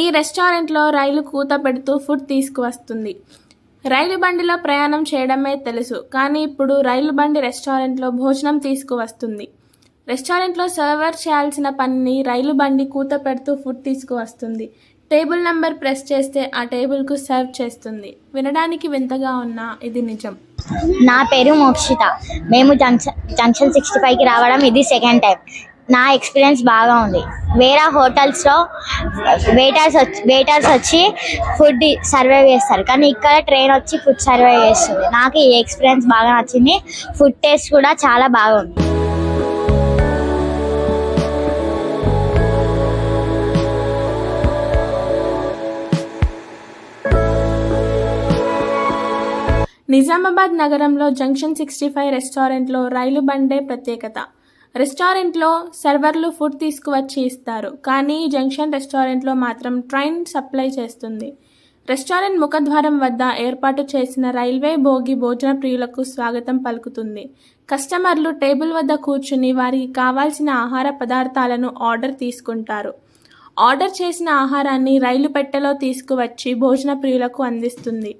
ఈ రెస్టారెంట్లో రైలు కూత పెడుతూ ఫుడ్ తీసుకువస్తుంది. రైలు బండిలో ప్రయాణం చేయడమే తెలుసు కానీ ఇప్పుడు రైలు బండి రెస్టారెంట్లో భోజనం తీసుకువస్తుంది. రెస్టారెంట్లో సర్వర్ చేయాల్సిన పనిని రైలు బండి కూత పెడుతూ ఫుడ్ తీసుకువస్తుంది. టేబుల్ నెంబర్ ప్రెస్ చేస్తే ఆ టేబుల్కు సర్వ్ చేస్తుంది. వినడానికి వింతగా ఉన్నా ఇది నిజం. నా పేరు మోక్షిత. మేము జంక్షన్ జంక్షన్ సిక్స్టీ ఫైవ్కి రావడం ఇది సెకండ్ టైం. నా ఎక్స్పీరియన్స్ బాగా ఉంది. వేరే హోటల్స్లో వెయిటర్స్ వచ్చి వెయిటర్స్ వచ్చి ఫుడ్ సర్వే చేస్తారు. కానీ ఇక్కడ ట్రైన్ వచ్చి ఫుడ్ సర్వే చేస్తుంది. నాకు ఈ ఎక్స్పీరియన్స్ బాగా నచ్చింది. ఫుడ్ టేస్ట్ కూడా చాలా బాగుంది నిజామాబాద్ నగరంలో జంక్షన్ సిక్స్టీ ఫైవ్ రెస్టారెంట్లో రైలు బండే ప్రత్యేకత. రెస్టారెంట్లో సర్వర్లు ఫుడ్ తీసుకువచ్చి ఇస్తారు కానీ జంక్షన్ రెస్టారెంట్లో మాత్రం ట్రైన్ సప్లై చేస్తుంది. రెస్టారెంట్ ముఖద్వారం వద్ద ఏర్పాటు చేసిన రైల్వే భోగి భోజన ప్రియులకు స్వాగతం పలుకుతుంది. కస్టమర్లు టేబుల్ వద్ద కూర్చుని వారికి కావాల్సిన ఆహార పదార్థాలను ఆర్డర్ తీసుకుంటారు. ఆర్డర్ చేసిన ఆహారాన్ని రైలు పెట్టెలో తీసుకువచ్చి భోజన ప్రియులకు అందిస్తుంది.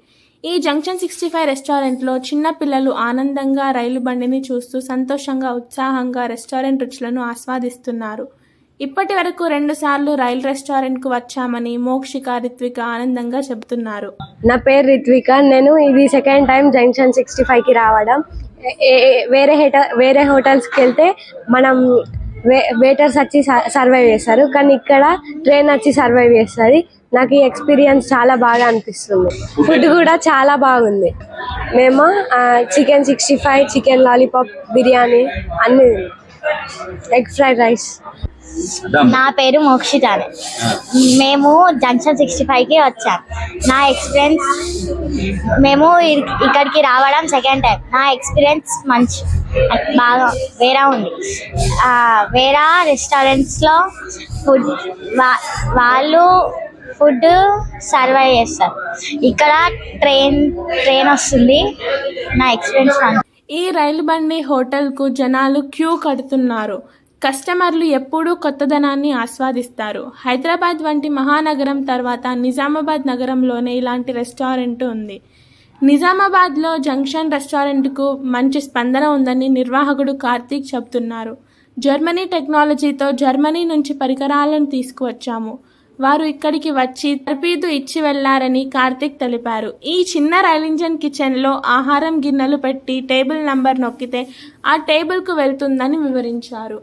ఈ జంక్షన్ సిక్స్టీ ఫైవ్ రెస్టారెంట్లో చిన్నపిల్లలు ఆనందంగా రైలు బండిని చూస్తూ సంతోషంగా ఉత్సాహంగా రెస్టారెంట్ రుచులను ఆస్వాదిస్తున్నారు. ఇప్పటి వరకు రెండుసార్లు రైలు రెస్టారెంట్కు వచ్చామని మోక్షిక రిత్విక ఆనందంగా చెబుతున్నారు. నా పేరు రిత్విక. నేను ఇది సెకండ్ టైం జంక్షన్ సిక్స్టీ ఫైవ్కి రావడం. ఏ- వేరే హెట వేరే హోటల్స్కి వెళ్తే మనం వే వెయిటర్స్ వచ్చి సర్వైవ్ చేస్తారు. కానీ ఇక్కడ ట్రైన్ వచ్చి సర్వైవ్ చేస్తుంది. నాకు ఈ ఎక్స్పీరియన్స్ చాలా బాగా అనిపిస్తుంది. ఫుడ్ కూడా చాలా బాగుంది. మేము chicken sixty five chicken lollipop biryani అన్ని ఎగ్ ఫ్రైడ్ రైస్ నా పేరు మోక్షిత అని. మేము జంక్షన్ సిక్స్టీ ఫైవ్కి వచ్చాం. నా ఎక్స్పీరియన్స్ మేము ఇ- ఇక్కడికి రావడం సెకండ్ టైం. నా ఎక్స్పీరియన్స్ మంచి బాగా వేరే ఉంది. ఆ, వేరే రెస్టారెంట్స్లో ఫుడ్ వా- వాళ్ళు ఫుడ్ సర్వై చేస్తారు. ఇక్కడ ట్రైన్ ట్రైన్ వస్తుంది. నా ఎక్స్పీరియన్స్ మంచి. ఈ రైలు బండి హోటల్కు జనాలు క్యూ కడుతున్నారు. కస్టమర్లు ఎప్పుడూ కొత్తదనాన్ని ఆస్వాదిస్తారు. హైదరాబాద్ వంటి మహానగరం తర్వాత నిజామాబాద్ నగరంలోనే ఇలాంటి రెస్టారెంట్ ఉంది. నిజామాబాద్లో జంక్షన్ రెస్టారెంట్కు మంచి స్పందన ఉందని నిర్వాహకుడు కార్తీక్ చెబుతున్నారు. జర్మనీ టెక్నాలజీతో జర్మనీ నుంచి పరికరాలను తీసుకువచ్చాము. వారు ఇక్కడికి వచ్చి తర్పీదు ఇచ్చి వెళ్ళారని కార్తిక్ తెలిపారు. ఈ చిన్న రైల్ ఇంజన్ కిచెన్లో ఆహారం గిన్నెలు పెట్టి టేబుల్ నంబర్ నొక్కితే ఆ టేబుల్కు వెళ్తుందని వివరించారు.